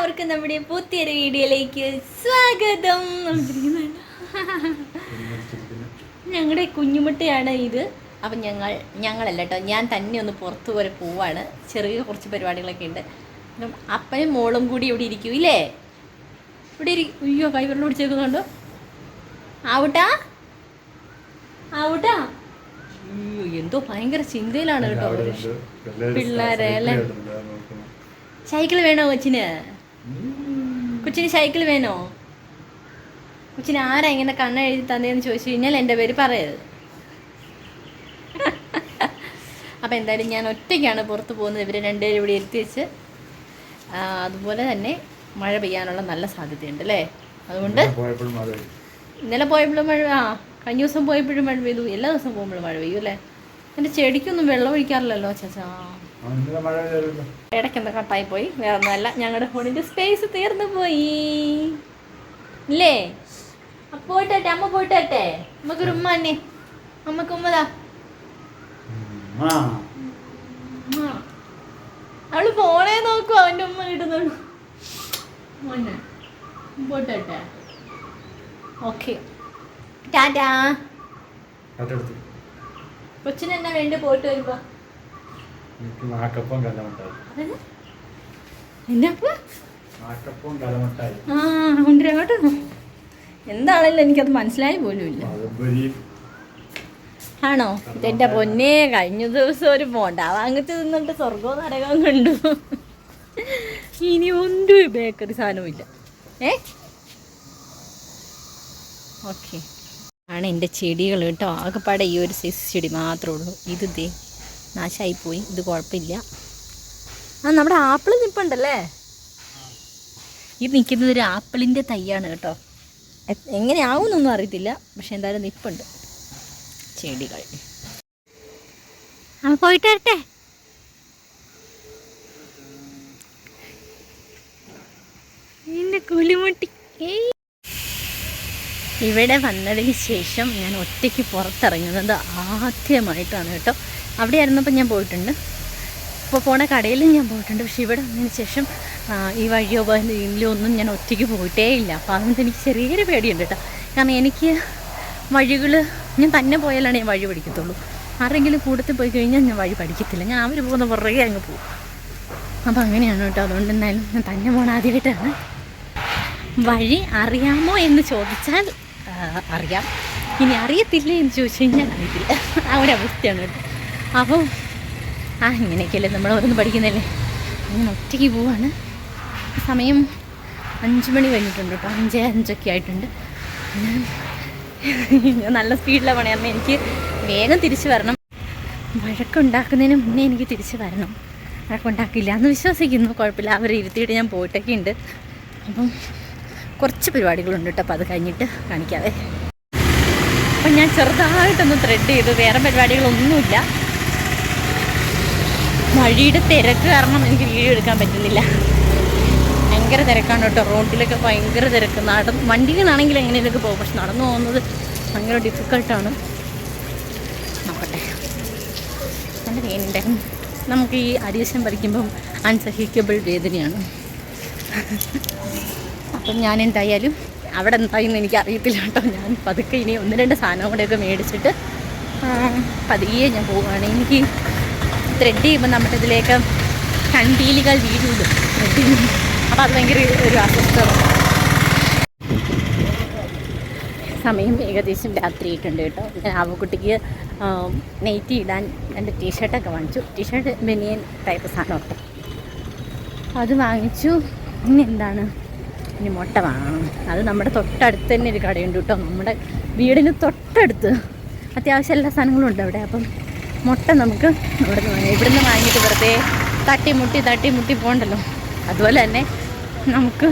എല്ലാവർക്കും നമ്മുടെ പുതിയൊരു വീഡിയോയിലേക്ക് സ്വാഗതം. ഞങ്ങളുടെ കുഞ്ഞുമുട്ടയാണ് ഇത്. അപ്പം ഞങ്ങൾ ഞങ്ങളല്ല കേട്ടോ ഞാൻ തന്നെ ഒന്ന് പുറത്ത് വരെ പോവാണ്. ചെറിയ കുറച്ച് പരിപാടികളൊക്കെ ഉണ്ട്. അപ്പം അപ്പനും മോളും കൂടി ഇവിടെ ഇരിക്കും ഇല്ലേ? ഇവിടെ ഇരി അയ്യോ കൈവെള്ളം പിടിച്ചേക്കുന്നുണ്ടോ? ആവട്ടാ? ആവട്ടാ? അയ്യോ എന്തോ ഭയങ്കര ചിന്തയിലാണ് കേട്ടോ. പിള്ളേരെ അല്ലേ? സൈക്കിൾ വേണോ കൊച്ചിന്? കൊച്ചിന് സൈക്കിൾ വേണോ? കൊച്ചിന് ആരാ ഇങ്ങനെ കണ്ണ എഴുതി തന്നതെന്ന് ചോദിച്ചു കഴിഞ്ഞാൽ എന്റെ പേര് പറയരുത്. അപ്പം എന്തായാലും ഞാൻ ഒറ്റയ്ക്കാണ് പുറത്ത് പോകുന്നത്. ഇവർ രണ്ടുപേരും ഇവിടെ ഇരുത്തി വെച്ച് അതുപോലെ തന്നെ മഴ പെയ്യാനുള്ള നല്ല സാധ്യതയുണ്ട് അല്ലേ? അതുകൊണ്ട് ഇന്നലെ പോയപ്പോഴും മഴ ആ കഴിഞ്ഞ ദിവസം പോയപ്പോഴും മഴ പെയ്തു. എല്ലാ ദിവസവും പോകുമ്പോഴും മഴ പെയ്യും അല്ലേ? എന്റെ ചെടിക്കൊന്നും വെള്ളം ഒഴിക്കാറില്ലല്ലോ ചേച്ചാ മഴ കട്ടായി പോയി വേറെ ഒന്നുമല്ല ഞങ്ങളുടെ ഫോണിന്റെ സ്പേസ് തീർന്നു പോയി. ഇല്ലേ? പോയിട്ടെ അമ്മ പോയിട്ടെ നമുക്കൊരു ഉമ്മ തന്നെ അമ്മയ്ക്ക് ഉമ്മതാ. അവൾ ഫോണേ നോക്കും അവന്റെ ഉമ്മ കിട്ടുന്നുള്ളൂ മോനെ പോട്ടെ ഓക്കെ. ടാറ്റാ. കൊച്ചിനെന്നാ വേണ്ടി പോയിട്ട് വരുമ്പോ? അതെന്നാ? കലമുട്ടായി. ആ കൊണ്ടുവരാം കേട്ടോ. എന്താണല്ലോ എനിക്കത് മനസ്സിലായി പോലും ഇല്ല ആണോ? ഇതെന്റെ പൊന്നെ കഴിഞ്ഞ ദിവസം ഒരു ബോണ്ട വാങ്ങിച്ചു തിന്നിട്ട് സ്വർഗവും നരകവും കണ്ടു. ഇനി ഒന്നും ബേക്കറി സാധനവും ഏ? ഓക്കെ. ആണ് എന്റെ ചെടികൾ കേട്ടോ. ആകെപ്പാടെ ഈ ഒരു സൈസ് ചെടി മാത്രമേ ഉള്ളൂ. ഇത് ദേ. നാശമായിപ്പോയി ഇത് കുഴപ്പമില്ല. ആ നമ്മുടെ ആപ്പിൾ നിൽപ്പുണ്ടല്ലേ ഇത് നിൽക്കുന്നത് ഒരു ആപ്പിളിന്റെ തൈയാണ് കേട്ടോ. എങ്ങനെയാവുന്നൊന്നും എങ്ങനെയാവുമെന്നൊന്നും അറിയത്തില്ല. പക്ഷെ എന്തായാലും നിൽപ്പുണ്ട് ചെടികൾ. ആ പോയിട്ട് വരട്ടെ. കുലിമുട്ടി കുളിമുട്ടി. ഏയ്. ഇവിടെ വന്നതിന് ശേഷം ഞാൻ ഒറ്റയ്ക്ക് പുറത്തിറങ്ങുന്നത് ആദ്യമായിട്ടാണ് കേട്ടോ. അവിടെ ആയിരുന്നപ്പോൾ ഞാൻ പോയിട്ടുണ്ട്. ഇപ്പോൾ പോണ കടയിലും ഞാൻ പോയിട്ടുണ്ട്. പക്ഷേ ഇവിടെ വന്നതിന് ശേഷം ഈ വഴിയോ ഇതിലോ ഒന്നും ഞാൻ ഒറ്റയ്ക്ക് പോയിട്ടേ ഇല്ല. അപ്പോൾ അതുകൊണ്ട് എനിക്ക് ചെറിയൊരു പേടിയുണ്ട് കേട്ടോ. കാരണം എനിക്ക് വഴികൾ ഞാൻ തന്നെ പോയാലാണ് ഞാൻ വഴി പഠിക്കത്തുള്ളൂ. ആരെങ്കിലും കൂട്ടത്തിൽ പോയി കഴിഞ്ഞാൽ ഞാൻ വഴി പഠിക്കത്തില്ല. ഞാൻ അവർ പോകുന്ന പുറകെ അങ്ങ് പോകും. അപ്പോൾ അങ്ങനെയാണ് കേട്ടോ. അതുകൊണ്ട് എന്തായാലും ഞാൻ തന്നെ പോകണം ആദ്യമായിട്ടാണ്. വഴി അറിയാമോ എന്ന് ചോദിച്ചാൽ അറിയാം. ഇനി അറിയത്തില്ലേ എന്ന് ചോദിച്ചു കഴിഞ്ഞാൽ അറിയത്തില്ല. ആ ഒരു അവസ്ഥയാണ് അപ്പോൾ ആ ഇങ്ങനെയൊക്കെയല്ലേ നമ്മൾ ഓരോന്ന് പഠിക്കുന്നതല്ലേ? അങ്ങനെ ഒറ്റയ്ക്ക് പോവാണ്. സമയം അഞ്ച് മണി കഴിഞ്ഞിട്ടുണ്ട് കേട്ടോ. അഞ്ച് അഞ്ചൊക്കെ ആയിട്ടുണ്ട്. ഞാൻ നല്ല സ്പീഡിലാണ് പണി. കാരണം എനിക്ക് വേഗം തിരിച്ചു വരണം. വഴക്കുണ്ടാക്കുന്നതിന് മുന്നേ എനിക്ക് തിരിച്ചു വരണം. വഴക്കുണ്ടാക്കില്ല എന്ന് വിശ്വസിക്കുന്നു. കുഴപ്പമില്ല. അവരെ ഇരുത്തിയിട്ട് ഞാൻ പോയിട്ടൊക്കെ ഉണ്ട്. അപ്പം കുറച്ച് പരിപാടികളുണ്ട് കേട്ടോ അപ്പോൾ അത് കഴിഞ്ഞിട്ട് കാണിക്കാതെ അപ്പം ഞാൻ ചെറുതായിട്ടൊന്ന് ത്രെഡ് ചെയ്തു വേറെ പരിപാടികളൊന്നുമില്ല. വഴിയുടെ തിരക്ക് കാരണം എനിക്ക് വീഡിയോ എടുക്കാൻ പറ്റുന്നില്ല. ഭയങ്കര തിരക്കാണ് കേട്ടോ റോഡിലൊക്കെ ഭയങ്കര തിരക്ക്. നട വണ്ടികളാണെങ്കിൽ എങ്ങനെയൊക്കെ പോകും പക്ഷെ നടന്നു പോകുന്നത് ഭയങ്കര ഡിഫിക്കൾട്ടാണ് നോക്കട്ടെ. നല്ല വേനുണ്ടായിരുന്നു നമുക്ക് ഈ അരീശം പറിക്കുമ്പം അൺസഹിക്കബിൾ വേദനയാണ്. അപ്പം ഞാൻ എന്തായാലും അവിടെ എന്തായെന്ന് എനിക്ക് അറിയത്തില്ല കേട്ടോ. ഞാൻ പതുക്കെ ഇനി ഒന്ന് രണ്ട് സാധനം കൂടെയൊക്കെ മേടിച്ചിട്ട് പതിയെ ഞാൻ പോവുകയാണ്. എനിക്ക് ത്രെഡ് ചെയ്യുമ്പോൾ നമ്മുടെ ഇതിലേക്ക് കണ്ടീലുകൾ വീഴുള്ളൂ അപ്പോൾ അത് ഭയങ്കര ഒരു അസ്വസ്ഥത. സമയം ഏകദേശം രാത്രിയായിട്ടുണ്ട് കേട്ടോ. ഞാൻ ആവക്കുട്ടിക്ക് നെയ്റ്റി ഇടാൻ എന്റെ ടീഷർട്ടൊക്കെ വാങ്ങിച്ചു. ടീഷർട്ട് ബനിയൻ ടൈപ്പ് സാധനമൊക്കെ അത് വാങ്ങിച്ചു. ഇനി എന്താണ്? ഇനി മുട്ട വാങ്ങണം. അത് നമ്മുടെ തൊട്ടടുത്ത് തന്നെ ഒരു കടയുണ്ട് കേട്ടോ. നമ്മുടെ വീടിന് തൊട്ടടുത്ത്. അത്യാവശ്യം എല്ലാ സാധനങ്ങളും ഉണ്ട് അവിടെ. അപ്പം മുട്ട നമുക്ക് ഇവിടെ നിന്ന് വാങ്ങാം ഇവിടുന്ന് വാങ്ങിയിട്ട് വെറുതെ തട്ടിമുട്ടി തട്ടിമുട്ടി പോകണ്ടല്ലോ. അതുപോലെ തന്നെ നമുക്ക്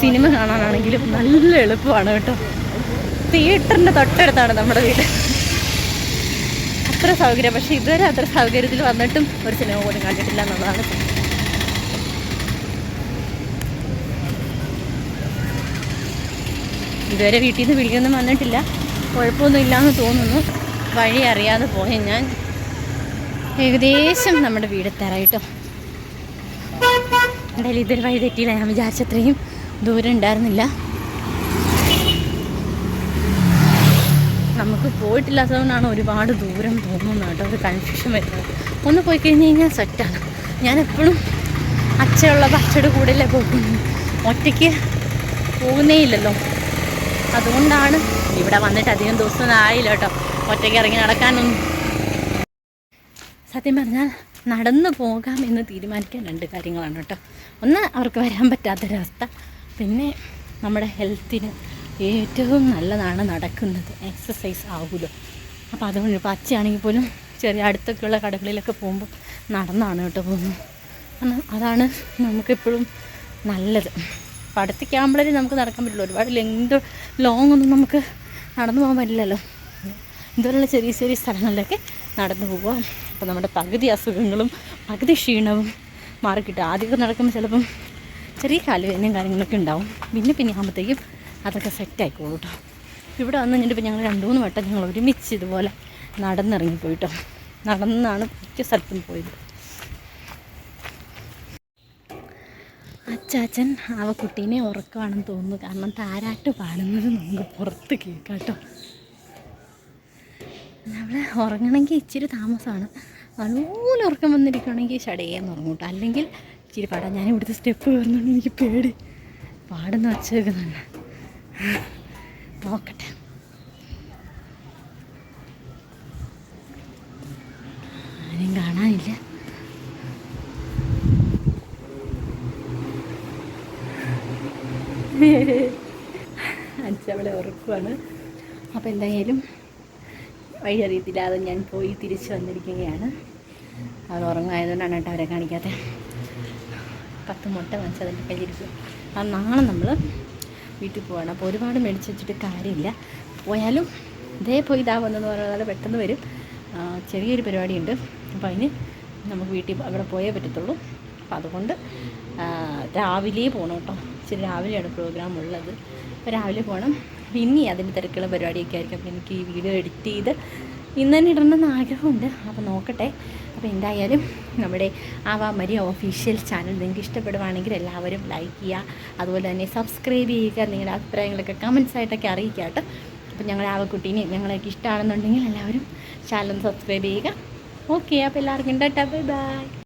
സിനിമ കാണാനാണെങ്കിലും നല്ല എളുപ്പമാണ് കേട്ടോ. തിയേറ്ററിന്റെ തൊട്ടടുത്താണ് നമ്മുടെ വീട്. അത്ര സൗകര്യം. പക്ഷേ ഇതുവരെ അത്ര സൗകര്യത്തിൽ വന്നിട്ടും ഒരു സിനിമ പോലും കണ്ടിട്ടില്ല എന്നുള്ളതാണ്. ഇതുവരെ വീട്ടിൽ നിന്ന് വിളിയൊന്നും വന്നിട്ടില്ല. കുഴപ്പമൊന്നും ഇല്ലയെന്ന് തോന്നുന്നു. വഴി അറിയാതെ പോയ ഞാൻ. ഏകദേശം നമ്മുടെ വീട് വീടെത്താറായിട്ടോ എന്തായാലും ഇതൊരു വഴി തെറ്റിയില്ല. ഞാൻ വിചാരിച്ചത്രയും ദൂരം ഉണ്ടായിരുന്നില്ല. നമുക്ക് പോയിട്ടില്ലാത്തതുകൊണ്ടാണ് ഒരുപാട് ദൂരം തോന്നുന്നത് കേട്ടോ. ഒരു കൺഫ്യൂഷൻ വരുന്നത്. ഒന്ന് പോയി കഴിഞ്ഞ് കഴിഞ്ഞാൽ സെറ്റാണ് ഞാനെപ്പോഴും അച്ഛനുള്ള അച്ഛയുടെ കൂടെയല്ലേ പോകുന്നു ഒറ്റയ്ക്ക് പോകുന്നേ ഇല്ലല്ലോ. അതുകൊണ്ടാണ് ഇവിടെ വന്നിട്ട് അധികം ദിവസം ആയില്ല കേട്ടോ. ഒറ്റയ്ക്ക് ഇറങ്ങി നടക്കാനൊന്നും. സത്യം പറഞ്ഞാൽ നടന്നു പോകാം എന്ന് തീരുമാനിക്കാൻ രണ്ട് കാര്യങ്ങളാണ് കേട്ടോ. ഒന്ന് അവർക്ക് വരാൻ പറ്റാത്തൊരവസ്ഥ. പിന്നെ നമ്മുടെ ഹെൽത്തിന് ഏറ്റവും നല്ലതാണ് നടക്കുന്നത്. എക്സസൈസ് ആകുമല്ലോ അപ്പോൾ അതുകൊണ്ട് ഇപ്പോൾ പോലും ചെറിയ അടുത്തൊക്കെയുള്ള കടകളിലൊക്കെ പോകുമ്പോൾ നടന്നാണ് കേട്ടോ പോകുന്നത്. അതാണ് നമുക്കെപ്പോഴും നല്ലത്. അപ്പോൾ അടുത്ത നമുക്ക് നടക്കാൻ പറ്റുള്ളൂ ഒരുപാട് ലെങ്ത് ലോങ് ഒന്നും നമുക്ക് നടന്നു പോകാൻ പറ്റില്ലല്ലോ. ഇതുപോലുള്ള ചെറിയ ചെറിയ സ്ഥലങ്ങളിലൊക്കെ നടന്നു പോവുക അപ്പോൾ നമ്മുടെ പകുതി അസുഖങ്ങളും പകുതി ക്ഷീണവും മാറിക്കിട്ടും. ആദ്യമൊക്കെ നടക്കുമ്പോൾ ചിലപ്പം ചെറിയ കാലുവേദനയും കാര്യങ്ങളൊക്കെ ഉണ്ടാവും. പിന്നെ പിന്നെ ആകുമ്പോഴത്തേക്കും അതൊക്കെ സെറ്റ് ആയിക്കോളൂ കേട്ടോ. ഇവിടെ വന്ന് കഴിഞ്ഞിട്ട് ഞങ്ങൾ രണ്ട് മൂന്ന് വട്ടം ഞങ്ങൾ ഒരുമിച്ച് ഇതുപോലെ നടന്നിറങ്ങിപ്പോയിട്ടോ നടന്നാണ് മിക്ക സ്ഥലത്തും പോയത്. അച്ചാച്ചൻ അവ കുട്ടീനെ ഉറക്കമാണെന്ന് തോന്നുന്നു. കാരണം താരാട്ട് പാടുന്നത് നമുക്ക് പുറത്ത് കേൾക്കാട്ടോ കേട്ടോ. നമ്മൾ ഉറങ്ങണമെങ്കിൽ ഇച്ചിരി താമസമാണ്. നല്ല ഉറക്കം വന്നിരിക്കുകയാണെങ്കിൽ ഷടേന്ന് ഉറങ്ങൂട്ടോ അല്ലെങ്കിൽ ഇച്ചിരി പാടാം. ഞാൻ ഇവിടുത്തെ സ്റ്റെപ്പ് കയറുന്നുണ്ട് എനിക്ക് പേടി. പാടുന്ന വച്ചേക്കുന്നുണ്ട് നോക്കട്ടെ. ആരെയും കാണാനില്ല. അച്ഛവളെ ഉറക്കുവാണ്. അപ്പോൾ എന്തായാലും വഴി അറിയത്തില്ലാതെ ഞാൻ പോയി തിരിച്ചു വന്നിരിക്കുകയാണ്. അത് ഉറങ്ങായതുകൊണ്ടാണ് കേട്ടോ അവരെ കാണിക്കാത്ത. പത്ത് മുട്ട വാങ്ങിച്ച് അതിന്റെ കയ്യിലിരിക്കും. ആ നാളെ നമ്മൾ വീട്ടിൽ പോവാണ്. അപ്പോൾ ഒരുപാട് മേടിച്ച് വെച്ചിട്ട് കാര്യമില്ല. പോയാലും ഇതേ പോയി ഇതാ വന്നെന്ന് പറഞ്ഞാൽ പെട്ടെന്ന് വരും. ചെറിയൊരു പരിപാടിയുണ്ട്. അപ്പോൾ അതിന് നമുക്ക് വീട്ടിൽ അവിടെ പോയേ പറ്റത്തുള്ളൂ. അപ്പോൾ അതുകൊണ്ട് രാവിലെ പോകണം കേട്ടോ. ഇച്ചിരി രാവിലെയാണ് പ്രോഗ്രാം ഉള്ളത്. അപ്പോൾ രാവിലെ പോകണം പിന്നെ അതിന്റെ തിരക്കുള്ള പരിപാടിയൊക്കെ ആയിരിക്കും. അപ്പോൾ എനിക്ക് ഈ വീഡിയോ എഡിറ്റ് ചെയ്ത് ഇന്ന് തന്നെ ഇടണമെന്ന് ആഗ്രഹമുണ്ട്. അപ്പോൾ നോക്കട്ടെ. അപ്പോൾ എന്തായാലും നമ്മുടെ ആവാ മരിയ ഒഫീഷ്യൽ ചാനൽ നിങ്ങൾക്ക് ഇഷ്ടപ്പെടുവാണെങ്കിൽ എല്ലാവരും ലൈക്ക് ചെയ്യുക. അതുപോലെ തന്നെ സബ്സ്ക്രൈബ് ചെയ്യുക. നിങ്ങളുടെ അഭിപ്രായങ്ങളൊക്കെ കമൻസ് ആയിട്ടൊക്കെ അറിയിക്കുക കേട്ടോ. അപ്പോൾ ഞങ്ങളുടെ ആവക്കുട്ടീനെ ഞങ്ങളൊക്കെ ഇഷ്ടമാണെന്നുണ്ടെങ്കിൽ എല്ലാവരും ചാനൽ സബ്സ്ക്രൈബ് ചെയ്യുക. ഓക്കെ അപ്പോൾ എല്ലാവർക്കും ടാറ്റാ ബൈ ബൈ